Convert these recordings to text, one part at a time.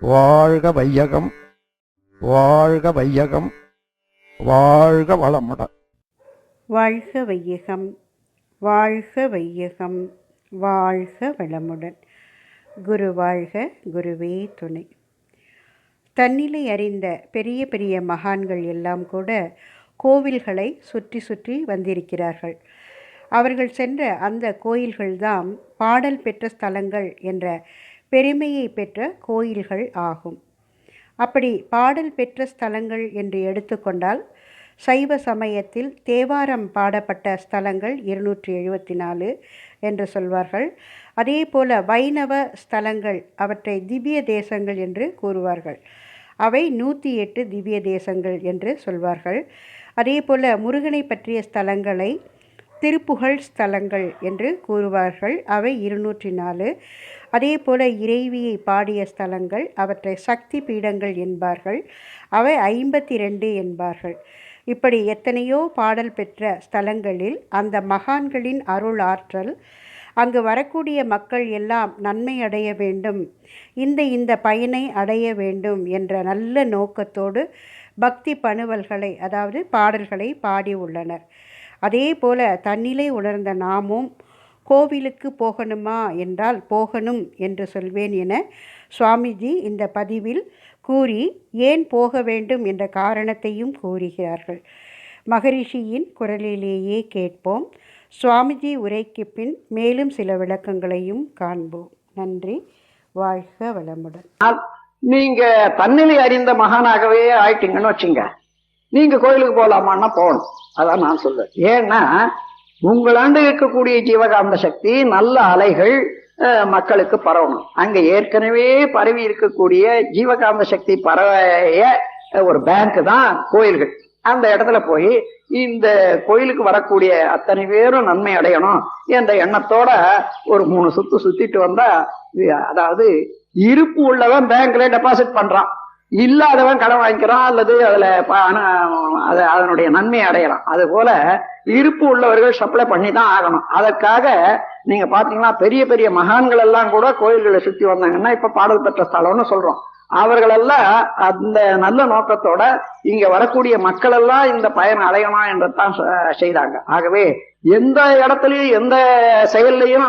வாழ்க வையகம் வாழ்க வையகம் வாழ்க வளமுடன் வாழ்க வையகம் வாழ்க வையகம் வாழ்க வளமுடன். குரு வாழ்க குருவே துணை. தன்னிலை அறிந்த பெரிய பெரிய மகான்கள் எல்லாம் கூட கோவில்களை சுற்றி சுற்றி வந்திருக்கிறார்கள். அவர்கள் சென்ற அந்த கோயில்கள்தான் பாடல் பெற்ற ஸ்தலங்கள் என்ற பெருமையை பெற்ற கோயில்கள் ஆகும். அப்படி பாடல் பெற்ற ஸ்தலங்கள் என்று எடுத்துக்கொண்டால் சைவ சமயத்தில் தேவாரம் பாடப்பட்ட ஸ்தலங்கள் இருநூற்றி எழுபத்தி நாலு என்று சொல்வார்கள். அதே போல வைணவ ஸ்தலங்கள் அவற்றை திவ்ய தேசங்கள் என்று கூறுவார்கள். அவை நூற்றி எட்டு திவ்ய தேசங்கள் என்று சொல்வார்கள். அதே போல முருகனை பற்றிய ஸ்தலங்களை திருப்புகழ் ஸ்தலங்கள் என்று கூறுவார்கள். அவை இருநூற்றி நாலு அதே போல இறைவியை பாடிய ஸ்தலங்கள் அவற்றை சக்தி பீடங்கள் என்பார்கள். அவை ஐம்பத்தி ரெண்டு என்பார்கள். இப்படி எத்தனையோ பாடல் பெற்ற ஸ்தலங்களில் அந்த மகான்களின் அருள் ஆற்றல் அங்கு வரக்கூடிய மக்கள் எல்லாம் நன்மை அடைய வேண்டும் இந்த இந்த பயனை அடைய வேண்டும் என்ற நல்ல நோக்கத்தோடு பக்தி பணுவல்களை அதாவது பாடல்களை பாடி உள்ளனர் அதே போல தன்னிலை உணர்ந்த நாமும் கோவிலுக்கு போகணுமா என்றால் போகணும் என்று சொல்வேன் என சுவாமிஜி இந்த பதிவில் கூறி ஏன் போக வேண்டும் என்ற காரணத்தையும் கூறுகிறார்கள். மகரிஷியின் குரலிலேயே கேட்போம். சுவாமிஜி உரைக்கு பின் மேலும் சில விளக்கங்களையும் காண்போம். நன்றி. வாழ்க வளமுடன். நீங்க தன்னிலை அறிந்த மகானாகவே ஆயிட்டீங்கன்னு வச்சுங்க. நீங்க கோயிலுக்கு போகலாமான்னா போகணும். அதான் நான் சொல்றேன். ஏன்னா உங்களாண்டு இருக்கக்கூடிய ஜீவகாந்த சக்தி நல்ல அலைகள் அஹ், மக்களுக்கு பரவணும். அங்க ஏற்கனவே பரவி இருக்கக்கூடிய ஜீவகாந்த சக்தி பரவைய ஒரு பேங்க் தான் கோயில்கள். அந்த இடத்துல போய் இந்த கோயிலுக்கு வரக்கூடிய அத்தனை பேரும் நன்மை அடையணும் என்ற எண்ணத்தோட ஒரு மூணு சுத்து சுத்திட்டு வந்தா அதாவது இருப்பு உள்ளவன் பேங்க்ல டெபாசிட் பண்றான். இல்லாதவன் கடன் வாங்கிக்கிறான் அல்லது அதுல ப- அதனுடைய நன்மை அடையலாம். அது போல இருப்பு உள்ளவர்கள் சப்ளை பண்ணி தான் ஆகணும். அதற்காக நீங்க பாத்தீங்கன்னா பெரிய பெரிய மகான்கள் எல்லாம் கூட கோயில்களை சுத்தி வந்தாங்கன்னா இப்ப பாடல் பெற்ற ஸ்தலம்னு சொல்றோம். அவர்களெல்லாம் அந்த நல்ல நோக்கத்தோட இங்க வரக்கூடிய மக்கள் எல்லாம் இந்த பயன் அடையணும் என்றுதான் செய்தாங்க. ஆகவே எந்த இடத்துலயும் எந்த செயல்லையும்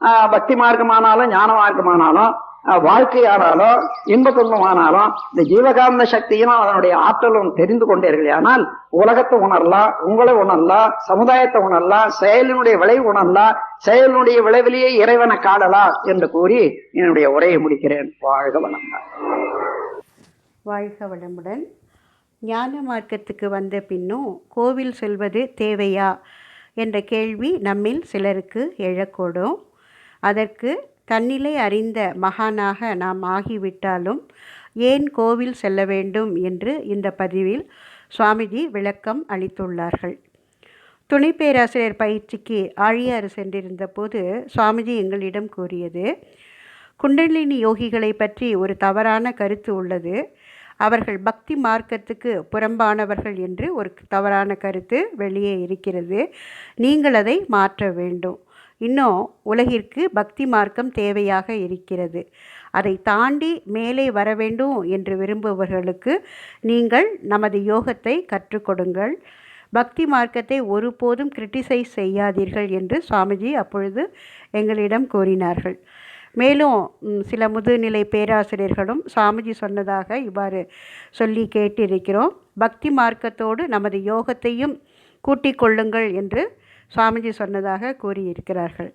ஆஹ், பக்தி மார்க்கமானாலும் ஞான மார்க்கமானாலும் வாழ்க்கையானாலும் இன்ப துன்பமானாலும் இந்த ஜீவகாந்த சக்தியும் அதனுடைய ஆற்றலும் தெரிந்து கொண்டீர்கள் ஆனால் உலகத்தை உணரலாம் உங்களை உணரலாம் சமுதாயத்தை உணரலாம் செயலினுடைய விளைவு உணரலாம் செயலினுடைய விளைவிலேயே இறைவனை காணலாம் என்று கூறி என்னுடைய உரையை முடிக்கிறேன். வாழ்க வளங்கள் வாழ்க வளமுடன். ஞான மார்க்கத்துக்கு வந்த பின்னும் கோவில் செல்வது தேவையா? என்ற கேள்வி நம்மில் சிலருக்கு எழக்கூடும். அதற்கு தன்னிலை அறிந்த மகானாக நாம் ஆகிவிட்டாலும் ஏன் கோவில் செல்ல வேண்டும் என்று இந்த பதிவில் சுவாமிஜி விளக்கம் அளித்துள்ளார்கள். துணை பேராசிரியர் பயிற்சிக்கு ஆழியாறு சென்றிருந்த போது சுவாமிஜி எங்களிடம் கூறியது குண்டலினி யோகிகளை பற்றி ஒரு தவறான கருத்து உள்ளது. அவர்கள் பக்தி மார்க்கத்துக்கு புறம்பானவர்கள் என்று ஒரு தவறான கருத்து வெளியே இருக்கிறது. நீங்கள் அதை மாற்ற வேண்டும். இன்னும் உலகிற்கு பக்தி மார்க்கம் தேவையாக இருக்கிறது. அதை தாண்டி மேலே வர வேண்டும் என்று விரும்புபவர்களுக்கு நீங்கள் நமது யோகத்தை கற்றுக் கொடுங்கள். பக்தி மார்க்கத்தை ஒருபோதும் கிரிட்டிசைஸ் செய்யாதீர்கள் என்று சுவாமிஜி அப்பொழுது எங்களிடம் கூறினார்கள். மேலும் சில முதுநிலை பேராசிரியர்களும் சாமிஜி சொன்னதாக இவ்வாறு சொல்லி கேட்டிருக்கிறோம். பக்தி மார்க்கத்தோடு நமது யோகத்தையும் கூட்டிக் கொள்ளுங்கள் என்று சுவாமிஜி சொன்னதாக கூறியிருக்கிறார்கள்.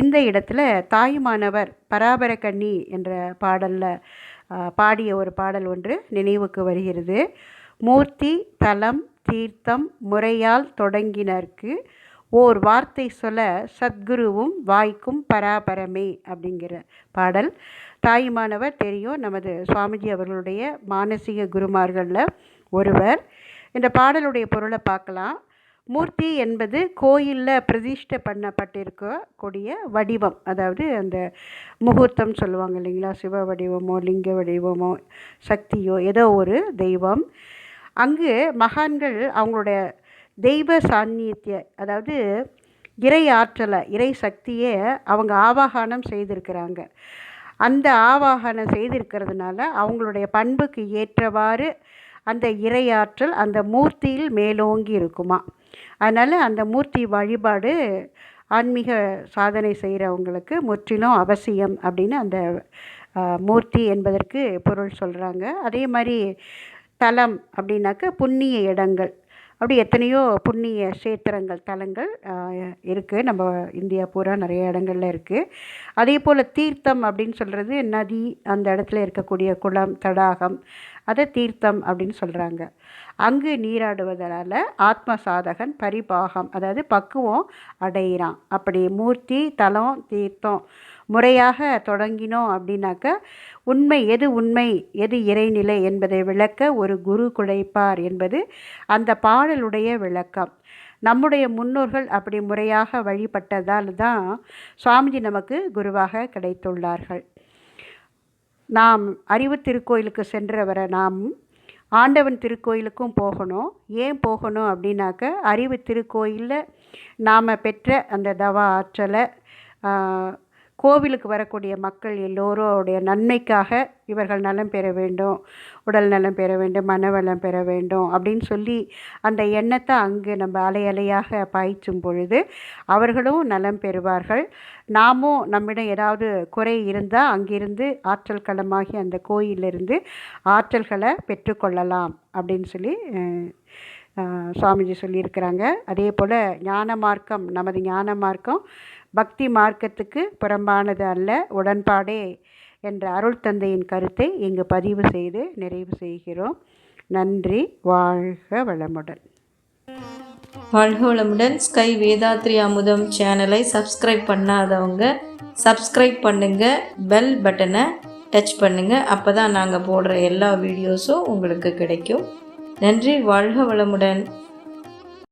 இந்த இடத்துல தாயுமானவர் பராபர கண்ணி என்ற பாடலில் பாடிய ஒரு பாடல் ஒன்று நினைவுக்கு வருகிறது. மூர்த்தி தலம் தீர்த்தம் முறையால் தொடங்கினர்க்கு ஓர் வார்த்தை சொல்ல சத்குருவும் வாய்க்கும் பராபரமே அப்படிங்கிற பாடல். தாயுமானவர் தெரியும் நமது சுவாமிஜி அவர்களுடைய மானசீக குருமார்களில் ஒருவர். இந்த பாடலுடைய பொருளை பார்க்கலாம். மூர்த்தி என்பது கோயிலில் பிரதிஷ்டை பண்ணப்பட்டிருக்கக்கூடிய வடிவம். அதாவது அந்த முகூர்த்தம் சொல்லுவாங்க இல்லைங்களா? சிவ வடிவமோ லிங்க வடிவமோ சக்தியோ ஏதோ ஒரு தெய்வம். அங்கு மகான்கள் அவங்களுடைய தெய்வ சாநித்திய அதாவது இறை ஆற்றலை இறை சக்தியை அவங்க ஆவாகனம் செய்திருக்கிறாங்க. அந்த ஆவாகனம் செய்திருக்கிறதுனால அவங்களுடைய பண்புக்கு ஏற்றவாறு அந்த இறையாற்றல் அந்த மூர்த்தியில் மேலோங்கி இருக்குமா. அதனால் அந்த மூர்த்தி வழிபாடு ஆன்மீக சாதனை செய்கிறவங்களுக்கு முற்றிலும் அவசியம் அப்படின்னு அந்த மூர்த்தி என்பதற்கு பொருள் சொல்கிறாங்க அதே மாதிரி தலம் அப்படின்னாக்க புண்ணிய இடங்கள். அப்படி எத்தனையோ புண்ணிய கஷேத்திரங்கள் தலங்கள் இருக்குது நம்ம இந்தியா பூரா நிறைய இடங்கள்ல இருக்குது அதே போல் தீர்த்தம் அப்படின்னு சொல்கிறது நதி அந்த இடத்துல இருக்கக்கூடிய குளம் தடாகம் அதை தீர்த்தம் அப்படின்னு சொல்கிறாங்க அங்கு நீராடுவதனால் ஆத்ம சாதகன் பரிபாகம் அதாவது பக்குவம் அடையிறான். அப்படி மூர்த்தி தலம் தீர்த்தம் முறையாக தொடங்கினோம் அப்படின்னாக்க உண்மை எது உண்மை எது இறைநிலை என்பதை விளக்க ஒரு குரு குழைப்பார் என்பது அந்த பாடலுடைய விளக்கம். நம்முடைய முன்னோர்கள் அப்படி முறையாக வழிபட்டதால் தான் சுவாமிஜி நமக்கு குருவாக கிடைத்துள்ளார்கள். நாம் அறிவு திருக்கோயிலுக்கு சென்றவரை நாம் ஆண்டவன் திருக்கோயிலுக்கும் போகணும். ஏன் போகணும் அப்படின்னாக்க அறிவு திருக்கோயிலில் நாம் பெற்ற அந்த தவ ஆற்றலை கோவிலுக்கு வரக்கூடிய மக்கள் எல்லோருடைய நன்மைக்காக இவர்கள் நலம் பெற வேண்டும் உடல் நலம் பெற வேண்டும் மனவளம் பெற வேண்டும் அப்படின்னு சொல்லி அந்த எண்ணத்தை அங்கு நம்ம அலை அலையாக பாய்ச்சும் பொழுது அவர்களும் நலம் பெறுவார்கள். நாமும் நம்மிடம் ஏதாவது குறை இருந்தால் அங்கிருந்து ஆற்றல் களமாகி அந்த கோயிலிருந்து ஆற்றல்களை பெற்றுக்கொள்ளலாம் அப்படின்னு சொல்லி சுவாமிஜி சொல்லியிருக்கிறாங்க. அதே போல் ஞான மார்க்கம் நமது ஞான மார்க்கம் பக்தி மார்க்கத்துக்கு புறம்பானது அல்ல உடன்பாடே என்ற அருள் தந்தையின் கருத்தை இங்கு பதிவு செய்து நிறைவு செய்கிறோம். நன்றி வாழ்க வளமுடன். வாழ்க வளமுடன். ஸ்கை வேதாத்ரி அமுதம் சேனலை சப்ஸ்கிரைப் பண்ணாதவங்க சப்ஸ்கிரைப் பண்ணுங்கள் பெல் பட்டனை டச் பண்ணுங்கள் அப்போ தான் நாங்கள் போடுற எல்லா வீடியோஸும் உங்களுக்கு கிடைக்கும். நன்றி வாழ்க வளமுடன்.